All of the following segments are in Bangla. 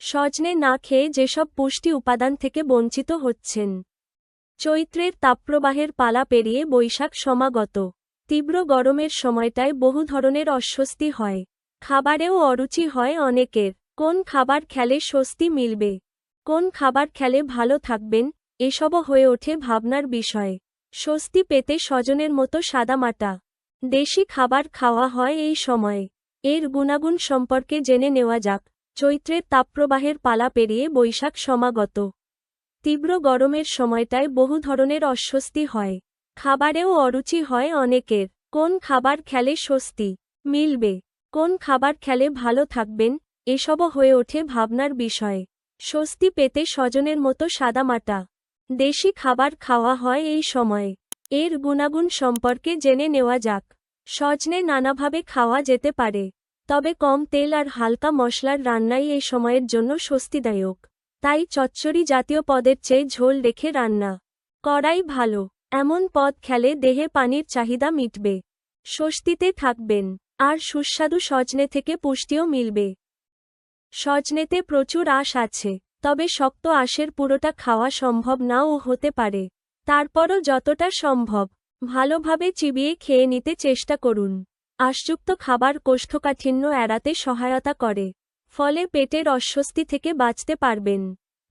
সজনে না খেয়ে যেসব পুষ্টি উপাদান থেকে বঞ্চিত হচ্ছেন। চৈত্রের তাপপ্রবাহের পালা পেরিয়ে বৈশাখ সমাগত। তীব্র গরমের সময়টায় বহু ধরনের অস্বস্তি হয়। খাবারেও অরুচি হয় অনেকের। কোন খাবার খেলে স্বস্তি মিলবে? কোন খাবার খেলে ভালো থাকবেন? এসবও হয়ে ওঠে ভাবনার বিষয়। স্বস্তি পেতে স্বজনের মতো সাদামাটা। দেশি খাবার খাওয়া হয় এই সময়ে। এর গুণাগুণ সম্পর্কে জেনে নেওয়া যাক। চৈত্রের তাপপ্রবাহের পালা পেরিয়ে বৈশাখ সমাগত। তীব্র গরমের সময়টায় বহু ধরনের অস্বস্তি হয়। খাবারেও অরুচি হয় অনেকের। কোন খাবার খেলে স্বস্তি? মিলবে। কোন খাবার খেলে ভালো থাকবেন? এসবও হয়ে ওঠে ভাবনার বিষয়। স্বস্তি পেতে স্বজনের মতো সাদামাটা। দেশি খাবার খাওয়া হয় এই সময়ে। এর গুণাগুণ সম্পর্কে জেনে নেওয়া যাক। সজনে নানাভাবে খাওয়া যেতে পারে। তবে কম তেল আর হালকা মশলার রান্নাই এই সময়ের জন্য স্বস্তিদায়ক। তাই চচ্চড়ি জাতীয় পদের চেয়ে ঝোল রেখে রান্না করাই ভালো। এমন পদ খেলে দেহে পানির চাহিদা মিটবে। স্বস্তিতে থাকবেন। আর সুস্বাদু সজনে থেকে পুষ্টিও মিলবে। সজনেতে প্রচুর আঁশ আছে, তবে শক্ত আঁশের পুরোটা খাওয়া সম্ভব নাও হতে পারে। তারপরও যতটা সম্ভব, ভালোভাবে চিবিয়ে খেয়ে নিতে চেষ্টা করুন। আশযুক্ত খাবার কোষ্ঠকাঠিন্য এড়াতে সহায়তা করে, ফলে পেটের অস্বস্তি থেকে বাঁচতে পারবেন।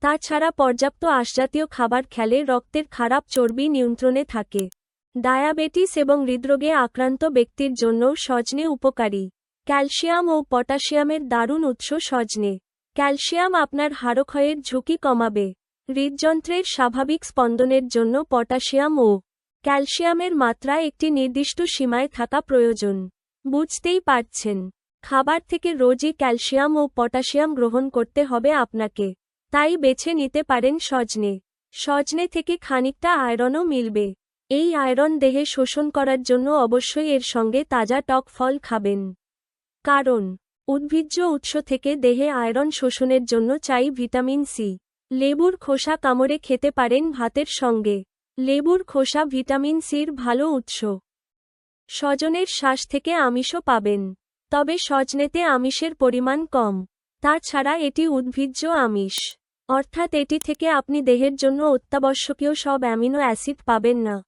তাছাড়া পর্যাপ্ত আশজাতীয় খাবার খেলে রক্তের খারাপ চর্বি নিয়ন্ত্রণে থাকে। ডায়াবেটিস এবং হৃদরোগে আক্রান্ত ব্যক্তির জন্যও সজনে উপকারী। ক্যালসিয়াম ও পটাশিয়ামের দারুণ উৎস সজনে। ক্যালসিয়াম আপনার হাড়ক্ষয়ের ঝুঁকি কমাবে। হৃদযন্ত্রের স্বাভাবিক স্পন্দনের জন্য পটাশিয়াম ও ক্যালসিয়ামের মাত্রা একটি নির্দিষ্ট সীমায় থাকা প্রয়োজন। বুঝতেই পারছেন। খাবার থেকে রোজই ক্যালসিয়াম ও পটাশিয়াম গ্রহণ করতে হবে আপনাকে। তাই বেছে নিতে পারেন সজনে। সজনে থেকে খানিকটা আয়রনও মিলবে। এই আয়রন দেহে শোষণ করার জন্য অবশ্যই এর সঙ্গে তাজা টক ফল খাবেন। কারণ, উদ্ভিজ্জ উৎস থেকে দেহে আয়রন শোষণের জন্য চাই ভিটামিন সি। লেবুর খোসা কামড়ে খেতে পারেন ভাতের সঙ্গে। লেবুর খোসা ভিটামিন সির ভালো উৎস। স্বজনের শ্বাস থেকে আমিষও পাবেন। তবে সজনেতে আমিষের পরিমাণ কম। তাছাড়া এটি উদ্ভিজ্জ আমিষ। অর্থাৎ এটি থেকে আপনি দেহের জন্য অত্যাবশ্যকীয় সব অ্যামিনো অ্যাসিড পাবেন না।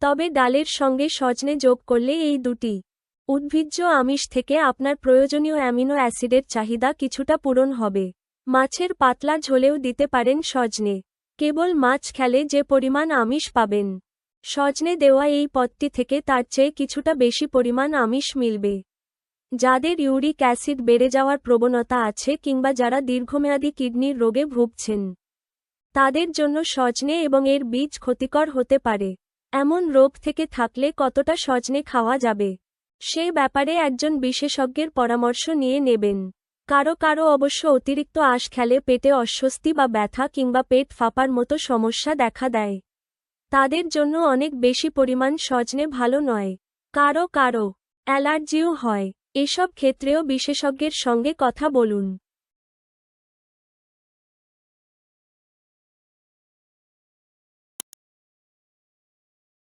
তবে ডালের সঙ্গে সজনে যোগ করলে এই দুটি। উদ্ভিজ্জ আমিষ থেকে আপনার প্রয়োজনীয় অ্যামিনো অ্যাসিডের চাহিদা কিছুটা পূরণ হবে। মাছের পাতলা ঝোলেও দিতে পারেন সজনে কেবল মাছ খেলে যে পরিমাণ আমিষ পাবেন। সজনে দেওয়া এই পদটি থেকে তার চেয়ে কিছুটা বেশি পরিমাণ আমিষ মিলবে। যাদের ইউরিক অ্যাসিড বেড়ে যাওয়ার প্রবণতা আছে কিংবা যারা দীর্ঘমেয়াদী কিডনির রোগে ভুগছেন, তাদের জন্য সজনে এবং এর বীজ ক্ষতিকর হতে পারে। এমন রোগ থেকে থাকলে কতটা সজনে খাওয়া যাবে, সে ব্যাপারে একজন বিশেষজ্ঞের পরামর্শ নিয়ে নেবেন। কারও কারও অবশ্য অতিরিক্ত আশ খেলে পেটে অস্বস্তি বা ব্যথা কিংবা পেট ফাঁপার মতো সমস্যা দেখা দেয়। তাদের জন্য অনেক বেশি পরিমাণ সজনে ভালো নয়। কারও কারও অ্যালার্জিও হয়। এসব ক্ষেত্রেও বিশেষজ্ঞের সঙ্গে কথা বলুন।